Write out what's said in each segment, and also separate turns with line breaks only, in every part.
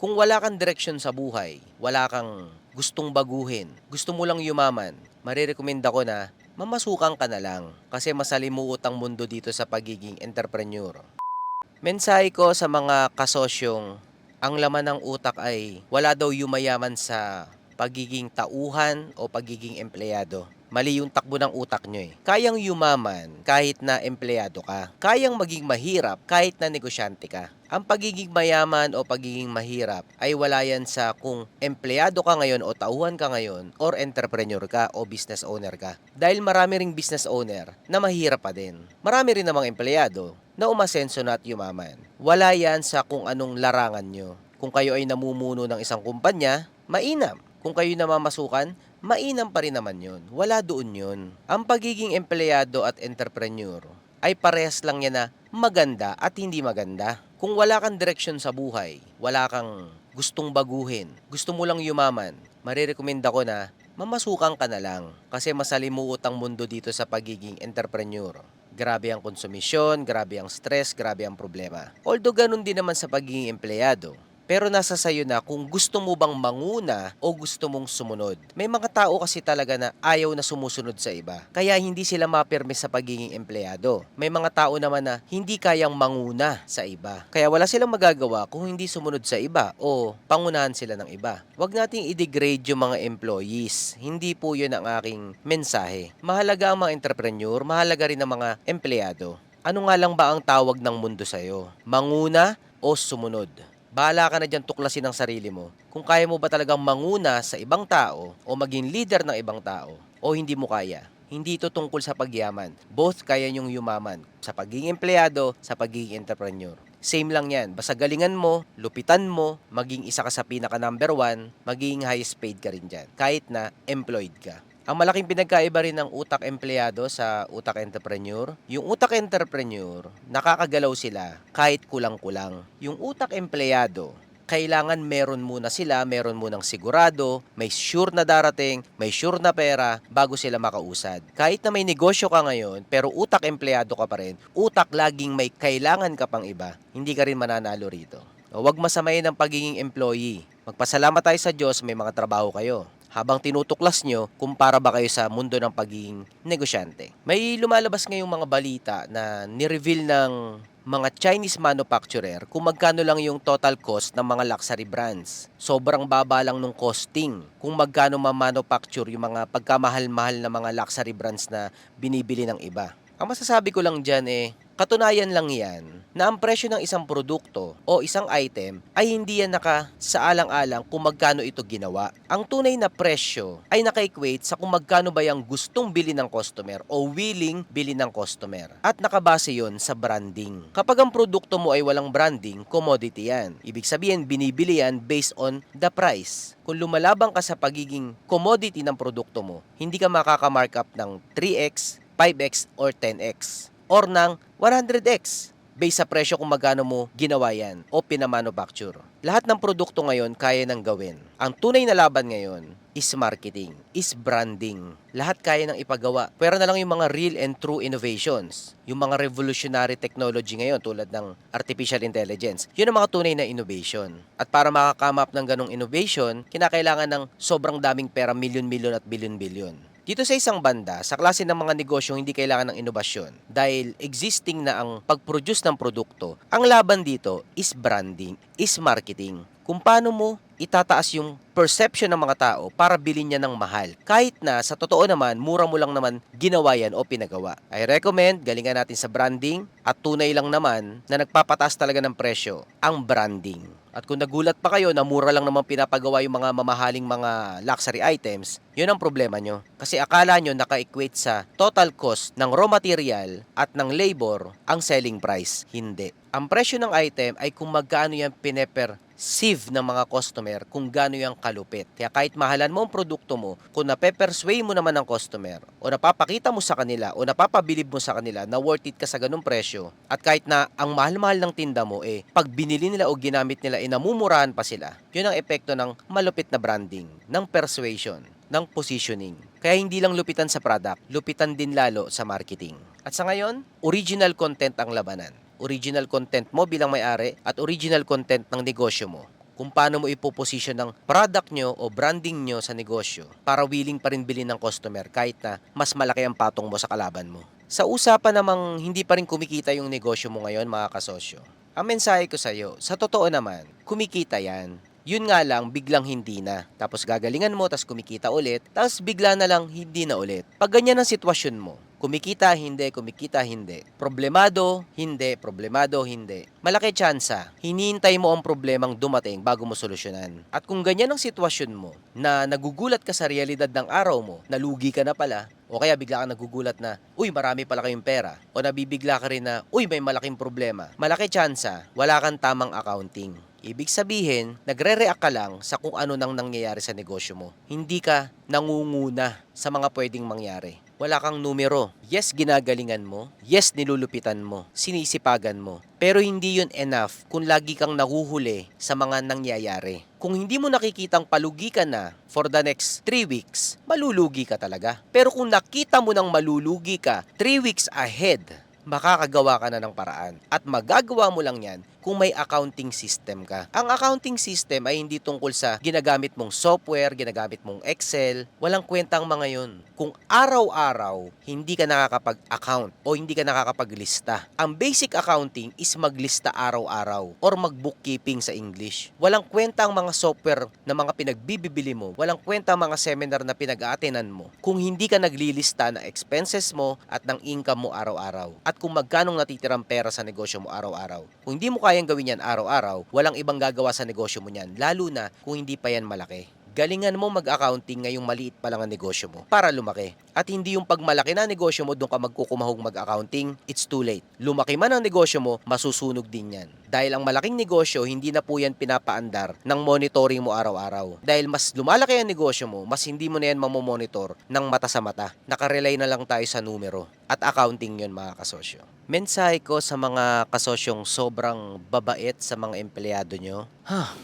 Kung wala kang direksyon sa buhay, wala kang gustong baguhin, gusto mo lang yumaman, marirekomenda ko na mamasukan ka na lang kasi masalimuot ang mundo dito sa pagiging entrepreneur. Mensahe ko sa mga kasosyong ang laman ng utak ay wala daw yumayaman sa pagiging tauhan o pagiging empleyado. Mali yung takbo ng utak nyo eh. Kayang yumaman kahit na empleyado ka. Kayang maging mahirap kahit na negosyante ka. Ang pagiging mayaman o pagiging mahirap ay wala yan sa kung empleyado ka ngayon o tauhan ka ngayon or entrepreneur ka o business owner ka. Dahil marami ring business owner na mahirap pa din. Marami rin namang empleyado na umasenso na at yumaman. Wala yan sa kung anong larangan nyo. Kung kayo ay namumuno ng isang kumpanya, mainam. Kung kayo namamasukan, mainam pa rin naman yun. Wala doon yun. Ang pagiging empleyado at entrepreneur ay parehas lang yan na maganda at hindi maganda. Kung wala kang direksyon sa buhay, wala kang gustong baguhin, gusto mo lang yumaman, marirekomenda ko na mamasukan ka na lang kasi masalimuot ang mundo dito sa pagiging entrepreneur. Grabe ang konsumisyon, grabe ang stress, grabe ang problema. Although ganun din naman sa pagiging empleyado. Pero nasa sayo na kung gusto mo bang manguna o gusto mong sumunod. May mga tao kasi talaga na ayaw na sumusunod sa iba. Kaya hindi sila mapirme sa pagiging empleyado. May mga tao naman na hindi kayang manguna sa iba. Kaya wala silang magagawa kung hindi sumunod sa iba o pangunahan sila ng iba. Huwag nating i-degrade yung mga employees. Hindi po yun ang aking mensahe. Mahalaga ang mga entrepreneur, mahalaga rin ang mga empleyado. Ano nga lang ba ang tawag ng mundo sa'yo? Manguna o sumunod? Bahala ka na dyan tuklasin ang sarili mo. Kung kaya mo ba talagang manguna sa ibang tao o maging leader ng ibang tao o hindi mo kaya. Hindi ito tungkol sa pagyaman. Both kaya niyong yumaman. Sa pagiging empleyado, sa pagiging entrepreneur. Same lang yan. Basta galingan mo, lupitan mo, maging isa ka sa pinaka number one, maging highest paid ka rin dyan. Kahit na employed ka. Ang malaking pinagkaiba rin ng utak empleyado sa utak entrepreneur, yung utak entrepreneur, nakakagalaw sila kahit kulang-kulang. Yung utak empleyado, kailangan meron muna sila, meron munang sigurado, may sure na darating, may sure na pera bago sila makausad. Kahit na may negosyo ka ngayon, pero utak empleyado ka pa rin, utak laging may kailangan ka pang iba, hindi ka rin mananalo rito. Huwag masamayin ang pagiging employee. Magpasalamat tayo sa Diyos, may mga trabaho kayo habang tinutuklas nyo kumpara ba kayo sa mundo ng pagiging negosyante. May lumalabas ngayong mga balita na nireveal ng mga Chinese manufacturer kung magkano lang yung total cost ng mga luxury brands. Sobrang baba lang nung costing kung magkano ma-manufacture yung mga pagkamahal-mahal na mga luxury brands na binibili ng iba. Ang masasabi ko lang dyan eh, katunayan lang yan na ang presyo ng isang produkto o isang item ay hindi yan naka sa alang-alang kung magkano ito ginawa. Ang tunay na presyo ay naka-equate sa kung magkano ba yung gustong bili ng customer o willing bili ng customer. At nakabase yon sa branding. Kapag ang produkto mo ay walang branding, commodity yan. Ibig sabihin, binibili yan based on the price. Kung lumalabang ka sa pagiging commodity ng produkto mo, hindi ka makaka-markup ng 3x, 5x, or 10x. Or ng 100x based sa presyo kung magkano mo ginawa yan o pinamanufacture. Lahat ng produkto ngayon kaya nang gawin. Ang tunay na laban ngayon is marketing, is branding. Lahat kaya nang ipagawa. Pero na lang yung mga real and true innovations. Yung mga revolutionary technology ngayon tulad ng artificial intelligence. Yun ang mga tunay na innovation. At para makakame up ng ganong innovation, kinakailangan ng sobrang daming pera, milyon-milyon at bilyon-bilyon. Dito sa isang banda, sa klase ng mga negosyo hindi kailangan ng inobasyon dahil existing na ang pag-produce ng produkto. Ang laban dito is branding, is marketing. Kung paano mo itataas yung perception ng mga tao para bilhin niya ng mahal. Kahit na sa totoo naman, mura mo lang naman ginawa yan o pinagawa. I recommend galingan natin sa branding at tunay lang naman na nagpapataas talaga ng presyo ang branding. At kung nagulat pa kayo na mura lang naman pinapagawa yung mga mamahaling mga luxury items, yun ang problema nyo. Kasi akala nyo naka-equate sa total cost ng raw material at ng labor ang selling price. Hindi. Ang presyo ng item ay kung magkano yan pineperceive ng mga customer kung gaano yung kalupit. Kaya kahit mahalan mo ang produkto mo, kung napepersway mo naman ng customer o napapakita mo sa kanila o napapabilib mo sa kanila na worth it ka sa ganung presyo at kahit na ang mahal-mahal ng tinda mo eh pag binili nila o ginamit nila eh pa sila. Yun ang epekto ng malupit na branding, ng persuasion, ng positioning. Kaya hindi lang lupitan sa product, lupitan din lalo sa marketing. At sa ngayon, original content ang labanan. Original content mo bilang may-ari at original content ng negosyo mo. kung paano mo ipoposition ng product nyo o branding nyo sa negosyo para willing pa rin bilhin ng customer kahit na mas malaki ang patong mo sa kalaban mo. Sa usapan namang hindi pa rin kumikita yung negosyo mo ngayon mga kasosyo, ang mensahe ko sa'yo, sa totoo naman, kumikita yan. Yun nga lang, biglang hindi na. Tapos gagalingan mo, tapos kumikita ulit, tapos bigla na lang hindi na ulit. Pag ganyan ang sitwasyon mo, kumikita, hindi, kumikita, hindi. Problemado, hindi, problemado, hindi. Malaki tsansa, hinihintay mo ang problemang dumating bago mo solusyonan. At kung ganyan ang sitwasyon mo, na nagugulat ka sa realidad ng araw mo, nalugi ka na pala, o kaya bigla ka nagugulat na, uy, marami pala kayong pera. O nabibigla ka rin na, uy, may malaking problema. Malaki tsansa, wala kang tamang accounting. Ibig sabihin, nagre-react ka lang sa kung ano nang nangyayari sa negosyo mo. Hindi ka nangunguna sa mga pwedeng mangyari. Wala kang numero. Yes, ginagalingan mo. Yes, nilulupitan mo. Sinisipagan mo. Pero hindi yun enough kung lagi kang nahuhuli sa mga nangyayari. Kung hindi mo nakikitang palugi ka na for the next 3 weeks, malulugi ka talaga. Pero kung nakita mo nang malulugi ka 3 weeks ahead, makakagawa ka na ng paraan. At magagawa mo lang yan kung may accounting system ka. Ang accounting system ay hindi tungkol sa ginagamit mong software, ginagamit mong Excel. Walang kwentang mga yun. Kung araw-araw hindi ka nakakapag-account o hindi ka nakakapaglista, ang basic accounting is maglista araw-araw or mag-bookkeeping sa English. Walang kwentang mga software na mga pinagbibili mo. Walang kwentang mga seminar na pinag-aatenan mo kung hindi ka naglilista ng expenses mo at ng income mo araw-araw. At kung magkano natitirang pera sa negosyo mo araw-araw. Kung hindi mo kayang gawin yan araw-araw, walang ibang gagawa sa negosyo mo niyan, lalo na kung hindi pa yan malaki. Galingan mo mag-accounting ngayong maliit pa lang ang negosyo mo para lumaki. At hindi yung pag malaki na negosyo mo, doon ka magkukumahog mag-accounting, it's too late. Lumaki man ang negosyo mo, masusunog din yan. Dahil ang malaking negosyo, hindi na po yan pinapaandar ng monitoring mo araw-araw. Dahil mas lumalaki ang negosyo mo, mas hindi mo na yan mamomonitor ng mata sa mata. Nakarelay na lang tayo sa numero. At accounting yun mga kasosyo. Mensahe ko sa mga kasosyong sobrang babait sa mga empleyado nyo. Ha,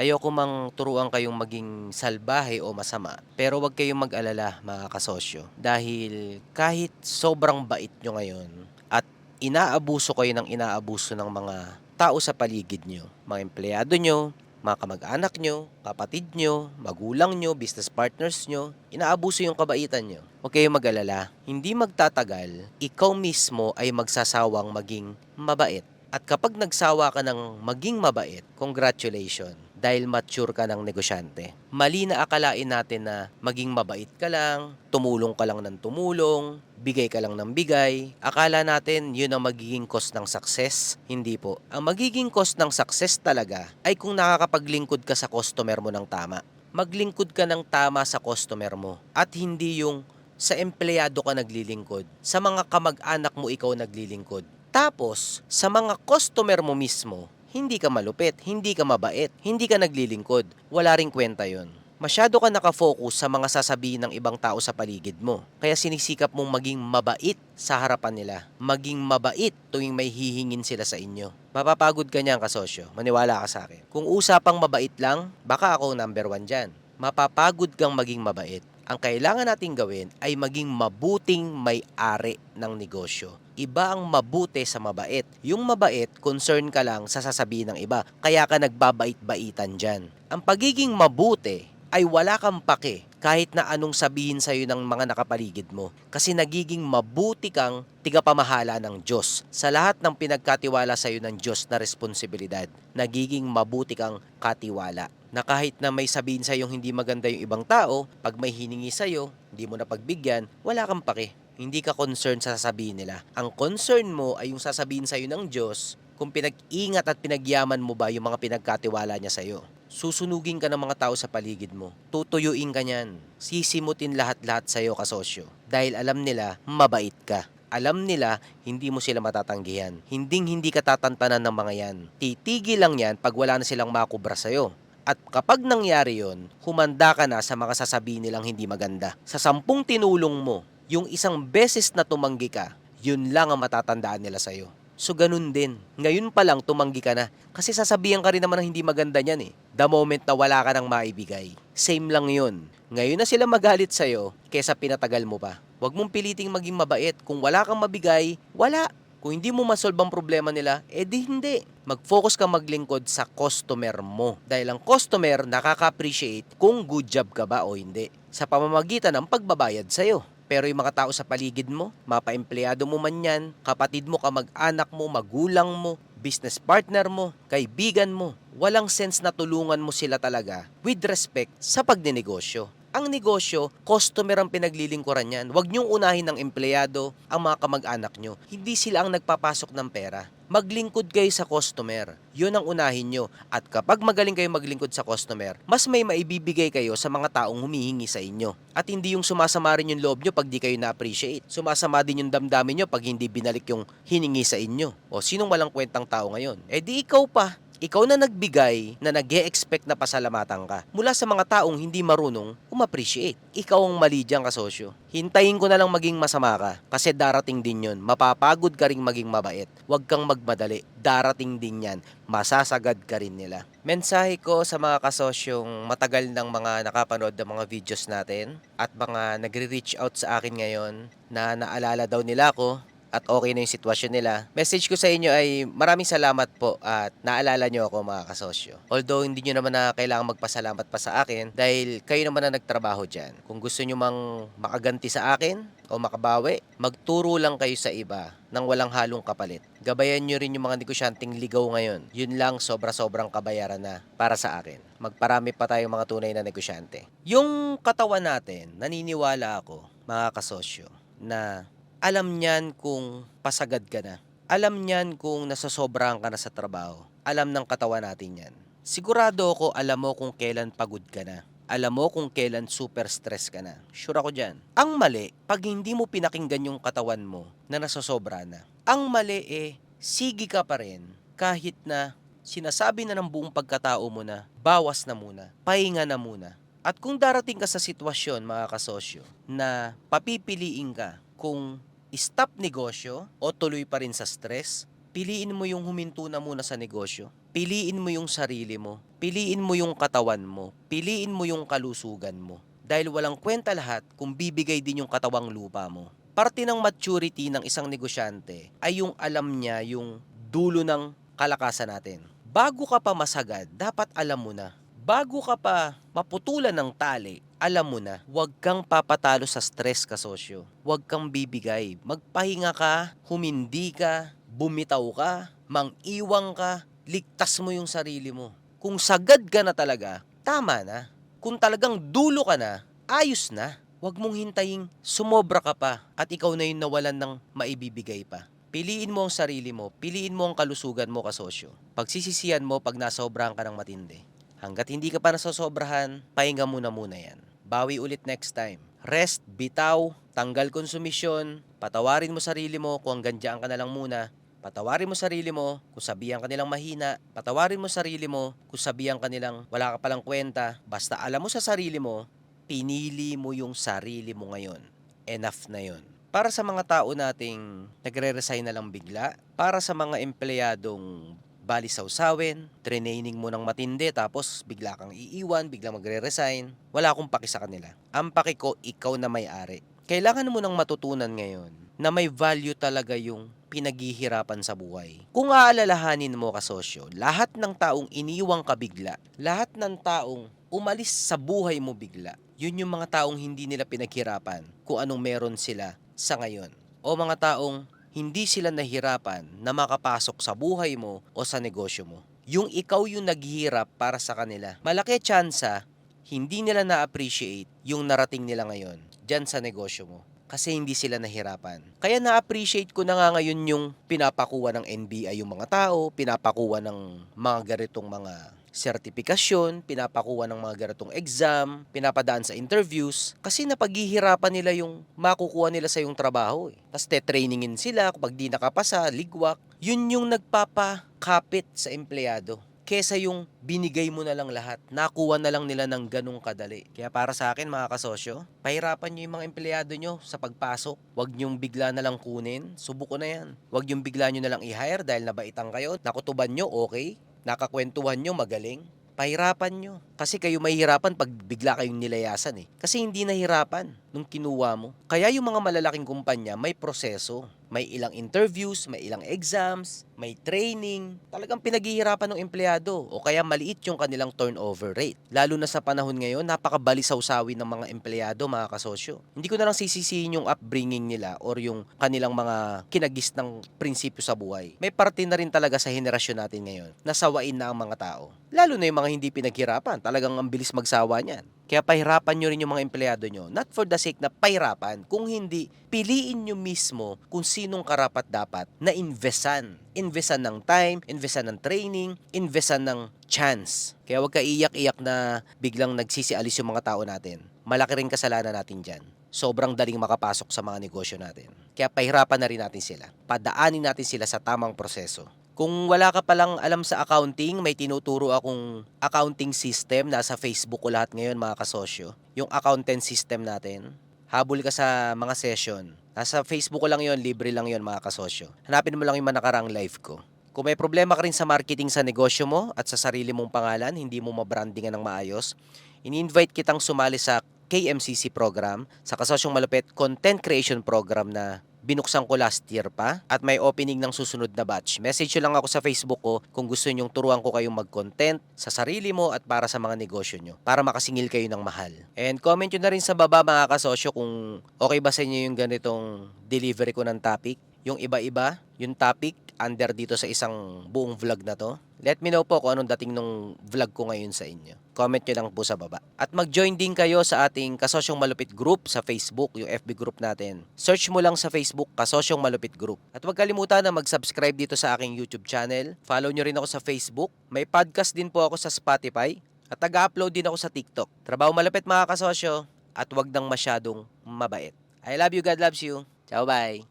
Ayoko mang turuan kayong maging salbahe o masama. Pero wag kayong mag-alala mga kasosyo. Dahil kahit sobrang bait nyo ngayon at inaabuso kayo ng inaabuso ng mga tao sa paligid nyo, mga empleyado nyo, mga kamag-anak nyo, kapatid nyo, magulang nyo, business partners nyo, inaabuso yung kabaitan nyo. Huwag kayong mag-alala. Hindi magtatagal, ikaw mismo ay magsasawang maging mabait. At kapag nagsawa ka ng maging mabait, congratulations dahil mature ka ng negosyante. Mali na akalain natin na maging mabait ka lang, tumulong ka lang ng tumulong, bigay ka lang ng bigay. Akala natin yun ang magiging cost ng success. Hindi po. Ang magiging cost ng success talaga ay kung nakakapaglingkod ka sa customer mo ng tama. Maglingkod ka ng tama sa customer mo at hindi yung sa empleyado ka naglilingkod. Sa mga kamag-anak mo ikaw naglilingkod. Tapos, sa mga customer mo mismo, hindi ka malupit, hindi ka mabait, hindi ka naglilingkod. Wala ring kwenta yon. Masyado ka nakafocus sa mga sasabihin ng ibang tao sa paligid mo. Kaya sinisikap mong maging mabait sa harapan nila. Maging mabait tuwing may hihingin sila sa inyo. Mapapagod ka niyan kasosyo. Maniwala ka sa akin. Kung usapang mabait lang, baka ako number one dyan. Mapapagod kang maging mabait. Ang kailangan nating gawin ay maging mabuting may-ari ng negosyo. Iba ang mabuti sa mabait. Yung mabait, concern ka lang sa sasabihin ng iba. Kaya ka nagbabait-baitan dyan. Ang pagiging mabuti ay wala kang pake kahit na anong sabihin sa'yo ng mga nakapaligid mo. Kasi nagiging mabuti kang tigapamahala ng Diyos sa lahat ng pinagkatiwala sa'yo ng Diyos na responsibilidad. Nagiging mabuti kang katiwala. Na kahit na may sabihin sa'yo hindi maganda yung ibang tao, pag may hiningi sa'yo, hindi mo na pagbigyan, wala kang pake. Hindi ka concerned sa sasabihin nila. Ang concern mo ay yung sasabihin sa'yo ng Diyos kung pinag-ingat at pinagyaman mo ba yung mga pinagkatiwala niya sa'yo. Susunugin ka ng mga tao sa paligid mo. Tutuyuin ka niyan. Sisimutin lahat-lahat sa'yo kasosyo. Dahil alam nila, mabait ka. Alam nila, hindi mo sila matatanggihan. Hinding hindi ka tatantanan ng mga yan. Titigil lang yan pag wala na silang makubra sa'yo. At kapag nangyari yon, humanda ka na sa mga sasabihin nilang hindi maganda. Sa sampung tinulong mo, yung isang beses na tumanggi ka, yun lang ang matatandaan nila sa'yo. So ganun din. Ngayon pa lang tumanggi ka na. Kasi sasabihan ka rin naman ng hindi maganda niyan eh. The moment na wala ka nang maibigay. Same lang yun. Ngayon na sila magalit sa'yo, kesa pinatagal mo pa. Huwag mong piliting maging mabait. Kung wala kang mabigay, wala. Kung hindi mo masolve ang problema nila, edi hindi. Mag-focus ka maglingkod sa customer mo. Dahil ang customer nakaka-appreciate kung good job ka ba o hindi. Sa pamamagitan ng pagbabayad sa'yo. Pero yung mga tao sa paligid mo, mapa-empleyado mo man yan, kapatid mo, kamag-anak mo, magulang mo, business partner mo, kaibigan mo, walang sense na tulungan mo sila talaga with respect sa pagninegosyo. Ang negosyo, customer ang pinaglilingkuran yan. Huwag niyong unahin ng empleyado ang mga kamag-anak nyo. Hindi sila ang nagpapasok ng pera. Maglingkod kayo sa customer. Yun ang unahin nyo. At kapag magaling kayo maglingkod sa customer, mas may maibibigay kayo sa mga taong humihingi sa inyo. At hindi yung sumasama rin yung loob nyo pag di kayo na-appreciate. Sumasama din yung damdamin nyo pag hindi binalik yung hiningi sa inyo. O sinong walang kwentang tao ngayon? Eh di ikaw pa. Ikaw na nagbigay na nag expect na pasalamatan ka mula sa mga taong hindi marunong umappreciate. Ikaw ang mali dyan kasosyo. Hintayin ko na lang maging masama ka kasi darating din yon. Mapapagod ka ring maging mabait. Huwag kang magmadali. Darating din yan. Masasagad ka rin nila. Mensahe ko sa mga kasosyong matagal ng mga nakapanood ng mga videos natin at mga nagre-reach out sa akin ngayon na naalala daw nila ako at okay na yung sitwasyon nila. Message ko sa inyo ay maraming salamat po at naalala nyo ako mga kasosyo. Although hindi nyo naman na kailangan magpasalamat pa sa akin dahil kayo naman na nagtrabaho dyan. Kung gusto nyo mang makaganti sa akin o makabawi, magturo lang kayo sa iba nang walang halong kapalit. Gabayan nyo rin yung mga negosyanteng ligaw ngayon. Yun lang sobra-sobrang kabayaran na para sa akin. Magparami pa tayong mga tunay na negosyante. Yung katawan natin, naniniwala ako, mga kasosyo, na alam niyan kung pasagad ka na. Alam niyan kung nasasobrahan ka na sa trabaho. Alam ng katawan natin yan. Sigurado ako alam mo kung kailan pagod ka na. Alam mo kung kailan super stress ka na. Sure ako dyan. Ang mali, pag hindi mo pinakinggan yung katawan mo na nasasobra na. Ang mali eh, sige ka pa rin kahit na sinasabi na ng buong pagkatao mo na bawas na muna, pahinga na muna. At kung darating ka sa sitwasyon mga kasosyo na papipiliin ka kung stop negosyo o tuloy pa rin sa stress, piliin mo yung huminto na muna sa negosyo. Piliin mo yung sarili mo. Piliin mo yung katawan mo. Piliin mo yung kalusugan mo. Dahil walang kwenta lahat kung bibigay din yung katawang lupa mo. Parte ng maturity ng isang negosyante ay yung alam niya yung dulo ng kalakasan natin. Bago ka pa masagad, dapat alam mo na. Bago ka pa maputulan ng tali, alam mo na, huwag kang papatalo sa stress ka, sosyo. Huwag kang bibigay. Magpahinga ka, humindi ka, bumitaw ka, mang-iwang ka, ligtas mo yung sarili mo. Kung sagad ka na talaga, tama na. Kung talagang dulo ka na, ayos na. Huwag mong hintayin sumobra ka pa at ikaw na yung nawalan ng maibibigay pa. Piliin mo ang sarili mo, piliin mo ang kalusugan mo kasosyo. Pagsisisihan mo pag nasobrahan ka ng matindi. Hanggat hindi ka pa nasosobrahan, pahinga muna muna yan. Bawi ulit next time. Rest, bitaw, tanggal konsumisyon, patawarin mo sarili mo kung dyan ka na lang muna. Patawarin mo sarili mo kung sabihan ka nilang mahina. Patawarin mo sarili mo kung sabihan ka nilang wala ka palang kwenta. Basta alam mo sa sarili mo, pinili mo yung sarili mo ngayon. Enough na yon. Para sa mga tao nating nagre-resign na lang bigla, para sa mga empleyadong bali sausawin, training mo ng matindi tapos bigla kang iiwan, bigla magre-resign. Wala akong paki sa kanila. Ang paki ko, ikaw na may-ari. Kailangan mo nang matutunan ngayon na may value talaga yung pinaghihirapan sa buhay. Kung aalalahanin mo kasosyo, lahat ng taong iniwang ka bigla, lahat ng taong umalis sa buhay mo bigla, yun yung mga taong hindi nila pinaghirapan kung anong meron sila sa ngayon. O mga taong hindi sila nahirapan na makapasok sa buhay mo o sa negosyo mo. Yung ikaw yung naghihirap para sa kanila. Malaki tsansa, hindi nila na-appreciate yung narating nila ngayon dyan sa negosyo mo. Kasi hindi sila nahirapan. Kaya na-appreciate ko na nga ngayon yung pinapakuha ng NBI yung mga tao, pinapakuha ng mga ganitong mga sertifikasyon, pinapakuha ng mga ganitong exam, pinapadaan sa interviews, kasi napaghihirapan nila yung makukuha nila sa yung trabaho. Eh. Tapos te-trainingin sila, kapag di nakapasa, ligwak. Yun yung nagpapakapit sa empleyado kesa yung binigay mo na lang lahat. Nakuha na lang nila ng ganong kadali. Kaya para sa akin mga kasosyo, pahirapan nyo yung mga empleyado nyo sa pagpasok. Huwag nyong bigla na lang kunin. Subuko na yan. Huwag yung bigla nyo na lang i-hire dahil nabaitang kayo. Nakutuban nyo, okay. Nakakwentuhan nyo, magaling. Pahirapan nyo. Kasi kayo mahirapan pag bigla kayong nilayasan eh. Kasi hindi nahirapan nung kinuha mo. Kaya yung mga malalaking kumpanya may proseso. May ilang interviews, may ilang exams, may training. Talagang pinaghihirapan ng empleyado o kaya maliit yung kanilang turnover rate. Lalo na sa panahon ngayon, napakabalisaw-sawi ng mga empleyado, mga kasosyo. Hindi ko na lang sisisihin yung upbringing nila or yung kanilang mga kinagis ng prinsipyo sa buhay. May parte na rin talaga sa henerasyon natin ngayon na sawain na ang mga tao. Lalo na yung mga hindi pinaghirapan, talagang ang bilis magsawa niyan. Kaya pahirapan nyo rin yung mga empleyado nyo. Not for the sake na pahirapan. Kung hindi, piliin nyo mismo kung sinong karapat dapat na investan. Investan ng time, investan ng training, investan ng chance. Kaya huwag ka iyak-iyak na biglang nagsisialis yung mga tao natin. Malaki rin kasalanan natin dyan. Sobrang daling makapasok sa mga negosyo natin. Kaya pahirapan na rin natin sila. Padaanin natin sila sa tamang proseso. Kung wala ka palang alam sa accounting, may tinuturo akong accounting system. Nasa Facebook ko lahat ngayon mga kasosyo. Yung accountant system natin. Habol ka sa mga session. Nasa Facebook ko lang yon libre lang yon mga kasosyo. Hanapin mo lang yung manakarang live ko. Kung may problema ka rin sa marketing sa negosyo mo at sa sarili mong pangalan, hindi mo mabrandingan ng maayos, ini-invite kitang sumali sa KMCC program, sa Kasosyong Malupit Content Creation Program na binuksan ko last year pa at may opening ng susunod na batch. Message lang ako sa Facebook ko kung gusto nyong turuan ko kayong mag-content sa sarili mo at para sa mga negosyo nyo para makasingil kayo ng mahal. And comment nyo na rin sa baba mga kasosyo kung okay ba sa inyo yung ganitong delivery ko ng topic. Yung iba-iba, yung topic under dito sa isang buong vlog na to. Let me know po kung anong dating nung vlog ko ngayon sa inyo. Comment nyo lang po sa baba. At mag-join din kayo sa ating Kasosyong Malupit Group sa Facebook, yung FB group natin. Search mo lang sa Facebook, Kasosyong Malupit Group. At huwag kalimutan na mag-subscribe dito sa aking YouTube channel. Follow nyo rin ako sa Facebook. May podcast din po ako sa Spotify. At nag-upload din ako sa TikTok. Trabaho malupit mga kasosyo. At wag nang masyadong mabait. I love you, God loves you. Ciao, bye.